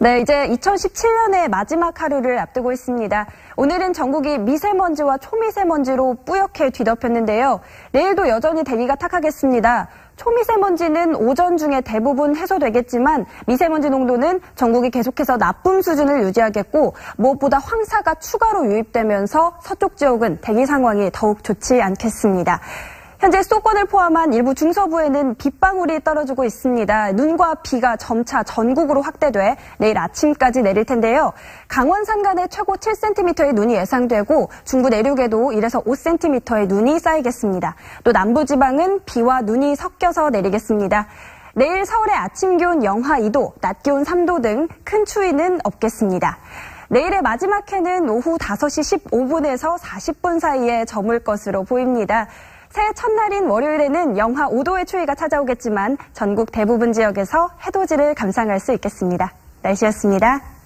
네, 이제 2017년의 마지막 하루를 앞두고 있습니다. 오늘은 전국이 미세먼지와 초미세먼지로 뿌옇게 뒤덮였는데요. 내일도 여전히 대기가 탁하겠습니다. 초미세먼지는 오전 중에 대부분 해소되겠지만 미세먼지 농도는 전국이 계속해서 나쁨 수준을 유지하겠고 무엇보다 황사가 추가로 유입되면서 서쪽 지역은 대기 상황이 더욱 좋지 않겠습니다. 현재 수도권을 포함한 일부 중서부에는 빗방울이 떨어지고 있습니다. 눈과 비가 점차 전국으로 확대돼 내일 아침까지 내릴 텐데요. 강원 산간에 최고 7cm의 눈이 예상되고 중부 내륙에도 1에서 5cm의 눈이 쌓이겠습니다. 또 남부지방은 비와 눈이 섞여서 내리겠습니다. 내일 서울의 아침 기온 영하 2도, 낮 기온 3도 등 큰 추위는 없겠습니다. 내일의 마지막 해는 오후 5시 15분에서 40분 사이에 저물 것으로 보입니다. 새해 첫날인 월요일에는 영하 5도의 추위가 찾아오겠지만 전국 대부분 지역에서 해돋이를 감상할 수 있겠습니다. 날씨였습니다.